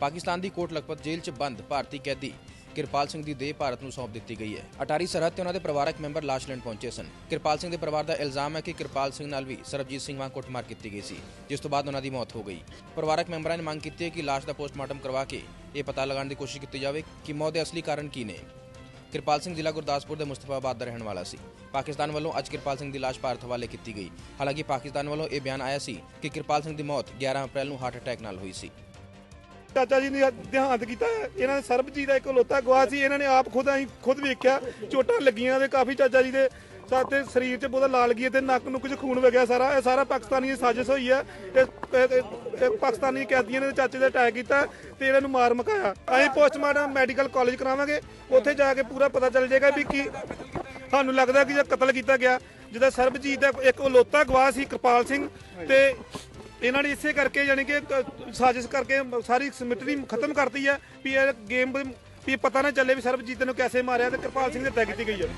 ਪਾਕਿਸਤਾਨ ਦੀ ਕੋਟ ਲਖਪਤ ਜੇਲ੍ਹ 'ਚ ਬੰਦ, ਭਾਰਤੀ ਕੈਦੀ ਕਿਰਪਾਲ ਸਿੰਘ ਦੀ ਦੇਹ ਭਾਰਤ ਨੂੰ ਸੌਂਪ ਦਿੱਤੀ ਗਈ ਹੈ। ਅਟਾਰੀ ਸਰਹੱਦ ਤੇ ਉਹਨਾਂ ਦੇ ਪਰਿਵਾਰਕ ਮੈਂਬਰ ਲਾਸ਼ ਲੈਣ ਪਹੁੰਚੇ ਸਨ। ਕਿਰਪਾਲ ਸਿੰਘ ਦੇ ਪਰਿਵਾਰ ਦਾ ਇਲਜ਼ਾਮ ਹੈ ਕਿ ਕਿਰਪਾਲ ਸਿੰਘ ਨਾਲ ਵੀ ਸਰਬਜੀਤ ਸਿੰਘ ਵਾਂਗ ਕੁੱਟਮਾਰ ਕੀਤੀ ਗਈ ਸੀ, ਜਿਸ ਤੋਂ ਬਾਅਦ ਉਹਨਾਂ ਦੀ ਮੌਤ ਹੋ ਗਈ। ਪਰਿਵਾਰਕ ਮੈਂਬਰਾਂ ਨੇ ਮੰਗ ਕੀਤੀ ਹੈ ਕਿ ਲਾਸ਼ ਦਾ ਪੋਸਟਮਾਰਟਮ ਕਰਵਾ ਕੇ ਇਹ ਪਤਾ ਲਗਾਉਣ ਦੀ ਕੋਸ਼ਿਸ਼ ਕੀਤੀ ਜਾਵੇ ਕਿ ਮੌਤ ਦੇ ਅਸਲੀ ਕਾਰਨ ਕੀ ਨੇ। ਕਿਰਪਾਲ ਸਿੰਘ ਜ਼ਿਲ੍ਹਾ ਗੁਰਦਾਸਪੁਰ ਦੇ ਮੁਸਤਫਾਬਾਦ ਦਾ ਰਹਿਣ ਵਾਲਾ ਸੀ। ਪਾਕਿਸਤਾਨ ਵੱਲੋਂ ਅੱਜ ਕਿਰਪਾਲ ਸਿੰਘ ਦੀ ਲਾਸ਼ ਭਾਰਤ ਹਵਾਲੇ ਕੀਤੀ ਗਈ। ਹਾਲਾਂਕਿ ਪਾਕਿਸਤਾਨ ਵੱਲੋਂ ਇਹ ਬਿਆਨ ਆਇਆ ਸੀ ਕਿ ਕਿਰਪਾਲ ਸਿੰਘ ਦੀ ਮੌਤ 11 ਅਪ੍ਰੈਲ ਨੂੰ ਹਾਰਟ ਅਟੈਕ ਨਾਲ ਹੋਈ ਸੀ। ਚਾਚਾ ਜੀ ਨੇ ਦੇਹਾਂਤ ਕੀਤਾ ਹੈ। ਇਹਨਾਂ ਦੇ ਸਰਬਜੀਤ ਦਾ ਇੱਕ ਲੋਤਾ ਗਵਾਹ ਸੀ। ਇਹਨਾਂ ਨੇ ਆਪ ਖੁਦ ਅਸੀਂ ਖੁਦ ਵੇਖਿਆ। ਚੋਟਾਂ ਲੱਗੀਆਂ ਤੇ ਕਾਫੀ ਚਾਚਾ ਜੀ ਦੇ। ਸਾਤੇ ਸਰੀਰ 'ਚ ਬਹੁਤਾ ਲਾਲ ਗਈ ਤੇ ਨੱਕ ਨੂੰ ਕੁਝ ਖੂਨ ਵਗਿਆ ਸਾਰਾ। ਇਹ ਸਾਰਾ ਪਾਕਿਸਤਾਨੀ ਸਾਜ਼ਿਸ਼ ਹੋਈ ਹੈ। ਇਹ- ਇਹ ਪਾਕਿਸਤਾਨੀ ਕੈਦੀਆਂ ਨੇ ਚਾਚੇ ਦੇ ਅਟੈਕ ਕੀਤਾ ਤੇ ਇਹਨਾਂ ਨੂੰ ਮਾਰ ਮਕਾਇਆ। ਅਸੀਂ ਪੋਸਟਮਾਰਟਮ ਮੈਡੀਕਲ ਕਾਲਜ ਕਰਾਵਾਂਗੇ। ਉੱਥੇ ਜਾ ਕੇ ਪੂਰਾ ਪਤਾ ਚੱਲ ਜਾਏਗਾ ਵੀ ਕੀ ਸਾਨੂੰ ਲੱਗਦਾ ਕਿ ਜੇ ਕਤਲ ਕੀਤਾ ਗਿਆ, ਜਿਹਦਾ ਸਰਬਜੀਤ ਦਾ ਇੱਕ ਲੋਤਾ ਗਵਾਹ ਸੀ, ਕਿਰਪਾਲ ਸਿੰਘ ਤੇ ਇਹਨਾਂ ਨੇ ਇਸੇ ਕਰਕੇ ਯਾਨੀ ਕਿ ਕ- ਸਾਜ਼ਿਸ਼ ਕਰਕੇ ਸਾਰੀ ਸਮਿਟਰੀ ਖਤਮ ਕਰਤੀ ਹੈ ਵੀ ਇਹ ਗੇਮ ਵੀ ਪਤਾ ਨਾ ਚੱਲੇ ਵੀ ਸਰਬਜੀਤ ਨੂੰ ਕੈਸੇ ਮਾਰਿਆ ਤੇ ਕਿਰਪਾਲ ਸਿੰਘ ਦੀ ਹੱਤਿਆ ਕੀਤੀ ਗਈ ਹੈ।